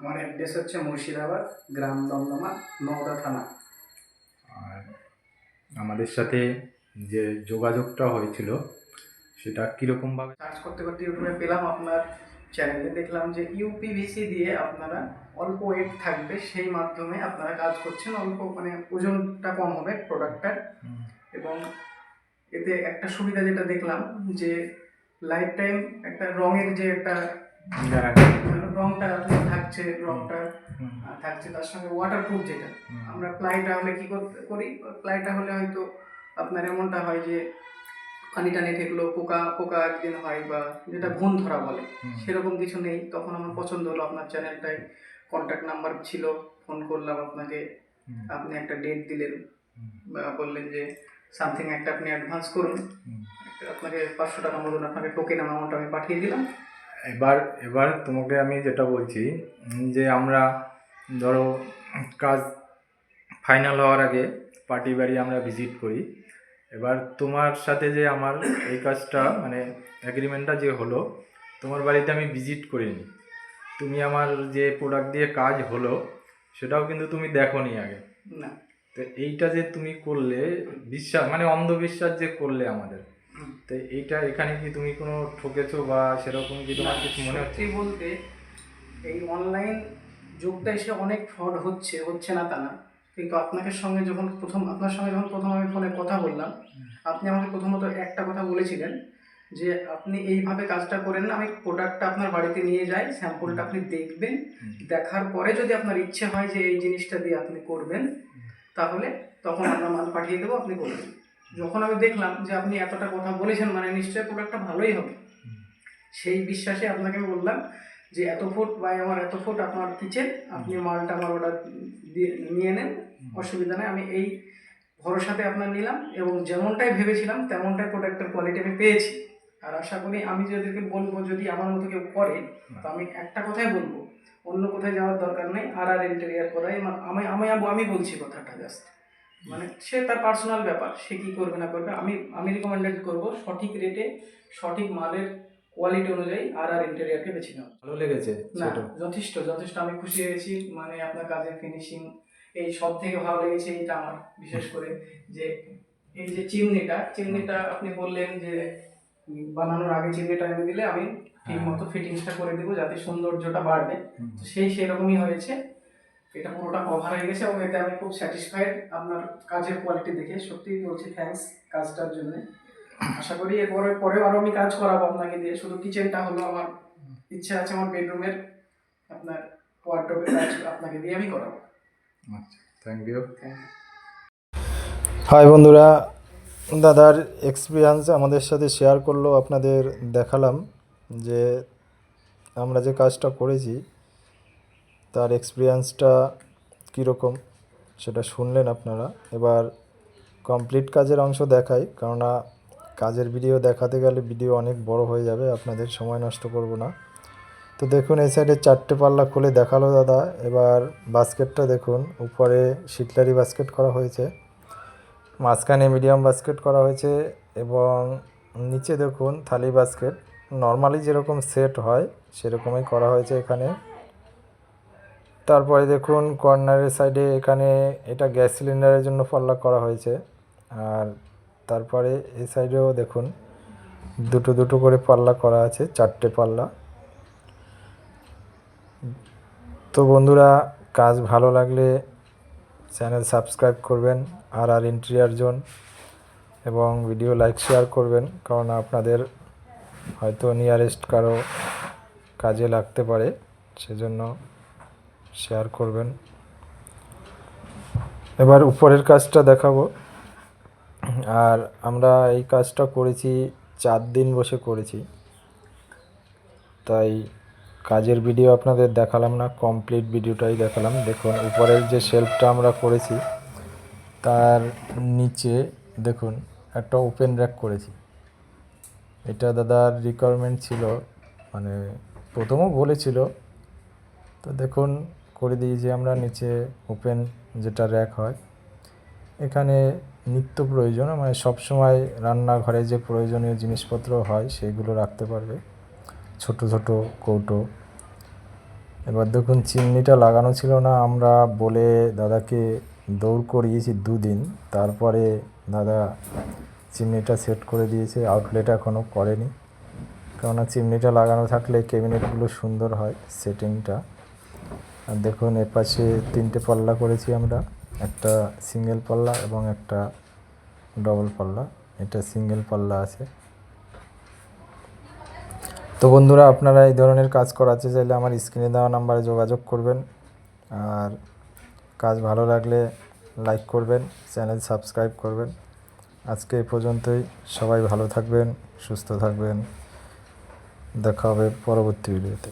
আমার অ্যাড্রেস হচ্ছে মুর্শিদাবাদ গ্রাম দমদমা নওদা থানা। আর আমাদের সাথে যে যোগাযোগটা হয়েছিল সেটা কীরকমভাবে সার্চ করতে করতে ইউটিউবে পেলাম আপনার চ্যানেলে দেখলাম যে ইউপিভিসি দিয়ে আপনারা অল্প ওয়েট থাকবে সেই মাধ্যমে আপনারা কাজ করছেন। অল্প মানে ওজনটা কম হবে প্রোডাক্টটার এবং এতে একটা সুবিধা যেটা দেখলাম যে লাইফ টাইম একটা রঙের যে একটা রংটা আপনার থাকছে রংটা থাকছে তার সঙ্গে ওয়াটারপ্রুফ যেটা। আমরা প্লাইটা হলে কি করতে করি? প্লাইটা হলে হয়তো আপনার এমনটা হয় যে পানি টানি ঠেকলো পোকা পোকা একদিন হয় বা যেটা ঘুণ ধরা বলে সেরকম কিছু নেই। তখন আমার পছন্দ হলো আপনার চ্যানেলটাই কন্ট্যাক্ট নাম্বার ছিল ফোন করলাম আপনাকে। আপনি একটা ডেট দিলেন বা বললেন যে সামথিং একটা আপনি অ্যাডভান্স করুন। আপনাকে পাঁচশো টাকা মতন আপনাকে টোকেন অ্যামাউন্ট আমি পাঠিয়ে দিলাম। এবার এবার তোমাকে আমি যেটা বলছি যে আমরা ধরো কাজ ফাইনাল হওয়ার আগে পার্টি বাড়ি আমরা ভিজিট করি। এবার তোমার সাথে যে আমার এই কাজটা মানে অ্যাগ্রিমেন্টটা যে হলো তোমার বাড়িতে আমি ভিজিট করিনি। তুমি আমার যে প্রোডাক্ট দিয়ে কাজ হলো সেটাও কিন্তু তুমি দেখোনি আগে। না। তো এইটা যে তুমি করলে বিশ্বাস মানে অন্ধবিশ্বাস যে করলে আমাদের। তো এইটা এখানে কি তুমি কোনো ঠকেছো বা সেরকম কি তোমার কিছু মনে হচ্ছে? বলতে এই অনলাইন যুগটা এসে অনেক ফ্রড হচ্ছে হচ্ছে না তা না। কিন্তু আপনাকে সঙ্গে যখন প্রথম আপনার সঙ্গে যখন প্রথম আমি ফোনে কথা বললাম আপনি আমাকে প্রথমত একটা কথা বলেছিলেন যে আপনি এইভাবে কাজটা করেন না আমি প্রোডাক্টটা আপনার বাড়িতে নিয়ে যাই স্যাম্পলটা আপনি দেখবেন দেখার পরে যদি আপনার ইচ্ছে হয় যে এই জিনিসটা দিয়ে আপনি করবেন তাহলে তখন আমরা মাল পাঠিয়ে দেবো আপনি করবেন যখন আমি দেখলাম যে আপনি এতটা কথা বলেছেন মানে নিশ্চয়ই প্রোডাক্টটা ভালোই হবে। সেই বিশ্বাসে আপনাকে আমি বললাম যে এত ফুট বা আমার এত ফুট আপনার কিচেন আপনি মালটা আমার অর্ডার দিয়ে নিয়ে নেন অসুবিধা নেই। আমি এই ভরসাতে আপনার নিলাম এবং যেমনটাই ভেবেছিলাম তেমনটাই প্রোডাক্টের কোয়ালিটি আমি পেয়েছি। আর আশা করি আমি যাদেরকে বলব যদি আমার মতো কেউ করে তো আমি একটা কথাই বলব অন্য কোথায় যাওয়ার দরকার নেই আর আর ইন্টেরিয়ার করাই আমি আমি আমি বলছি কথাটা জাস্ট মানে সে তার পার্সোনাল ব্যাপার সে কী করবে না করবে আমি আমি রিকমেন্ডেড করব সঠিক রেটে সঠিক মালের কোয়ালিটি অনুযায়ী আর আর ইন্টেরিয়ারকে বেছে নেওয়া। ভালো লেগেছে না যথেষ্ট যথেষ্ট আমি খুশি হয়েছি মানে আপনার কাজের ফিনিশিং এই সব থেকে ভালো লেগেছে এইটা আমার বিশেষ করে যে এই যে চিমনিটা চিমনিটা আপনি বললেন যে বানানোর আগে চিমনিটা এনে দিলে আমি ঠিক হ্যাঁ। মতো ফিটিংসটা করে দেবো যাতে সৌন্দর্যটা বাড়বে। তো সেই সেরকমই হয়েছে। এটা পুরোটা কভার হয়ে গেছে এবং এতে আমি খুব স্যাটিসফাইড আপনার কাজের কোয়ালিটি দেখে। সত্যি বলছি থ্যাঙ্কস কাজটার জন্য। আশা করি এরপরে পরেও আরও আমি কাজ করাবো আপনাকে দিয়ে। শুধু কিচেনটা হলো আমার ইচ্ছা আছে আমার বেডরুমের আপনার ওয়ার্ড্রোবের কাজ আপনাকে দিয়ে আমি করাবো। আচ্ছা thank you thank you hi বন্ধুরা দাদার এক্সপিরিয়েন্স আমাদের সাথে শেয়ার করল আপনাদের দেখালাম যে আমরা যে কাজটা করেছি তার এক্সপিরিয়েন্সটা কীরকম সেটা শুনলেন আপনারা। এবার কমপ্লিট কাজের অংশ দেখাই, কেননা কাজের ভিডিও দেখাতে গেলে ভিডিও অনেক বড় হয়ে যাবে, আপনাদের সময় নষ্ট করব না। তো দেখুন, এই সাইডে চারটে পাল্লা খুলে দেখাল দাদা। এবার বাস্কেটটা দেখুন, উপরে শিটলারি বাস্কেট করা হয়েছে, মাঝখানে মিডিয়াম বাস্কেট করা হয়েছে এবং নিচে দেখুন, থালি বাস্কেট নর্মালি যেরকম সেট হয়, সেরকমই করা হয়েছে এখানে। তারপরে দেখুন কর্নারের সাইডে এখানে এটা গ্যাস সিলিন্ডারের জন্য পাল্লা করা হয়েছে। আর তারপরে এই সাইডেও দেখুন দুটো দুটো করে পাল্লা করা আছে, চারটে পাল্লা। তো বন্ধুরা, কাজ ভালো লাগলে চ্যানেল সাবস্ক্রাইব করবেন, আর আর ইন্টেরিয়ার জোন, এবং ভিডিও লাইক, শেয়ার করবেন, কারণ আপনাদের হয়তো নিয়ারেস্ট কারও কাজে লাগতে পারে, সেজন্য শেয়ার করবেন। এবার উপরের কাজটা দেখাবো। আর আমরা এই কাজটা করেছি, চার দিন বসে করেছি। তাই কাজের ভিডিও আপনাদের দেখালাম না কমপ্লিট ভিডিওটাই দেখালাম। দেখুন, উপরের যে শেলফটা আমরা করেছি, তার নিচে দেখুন, একটা ওপেন র্যাক করেছি। এটা দাদার রিকোয়ারমেন্ট ছিল মানে প্রথমও বলেছিল। তো দেখুন করে দিয়েছি আমরা নিচে ওপেন যেটা র্যাক হয়, এখানে নিত্য প্রয়োজন মানে সবসময় রান্নাঘরে যে প্রয়োজনীয় জিনিসপত্র হয় সেগুলো রাখতে পারবে। ছোট ছোট কৌটো। এবার দেখুন চিমনিটা লাগানো ছিল না, আমরা বলে দাদাকে দৌড় করিয়েছি দুদিন, তারপরে দাদা চিমনিটা সেট করে দিয়েছে আউটলেট এখনও করেনি। কেননা চিমনিটা লাগানো থাকলে ক্যাবিনেটগুলো সুন্দর হয় সেটিংটা আর দেখুন, এর পাশে তিনটে পাল্লা করেছি আমরা। একটা সিঙ্গেল পাল্লা এবং একটা ডবল পাল্লা। এটা সিঙ্গেল পাল্লা আছে। তো বন্ধুরা, আপনারা এই ধরনের কাজ করাতে চাইলে আমার স্ক্রিনে দেওয়া নাম্বারে যোগাযোগ করবেন। আর কাজ ভালো লাগলে লাইক করবেন চ্যানেল সাবস্ক্রাইব করবেন। আজকে এই পর্যন্তই। সবাই ভালো থাকবেন, সুস্থ থাকবেন। দেখা হবে পরবর্তী ভিডিওতে।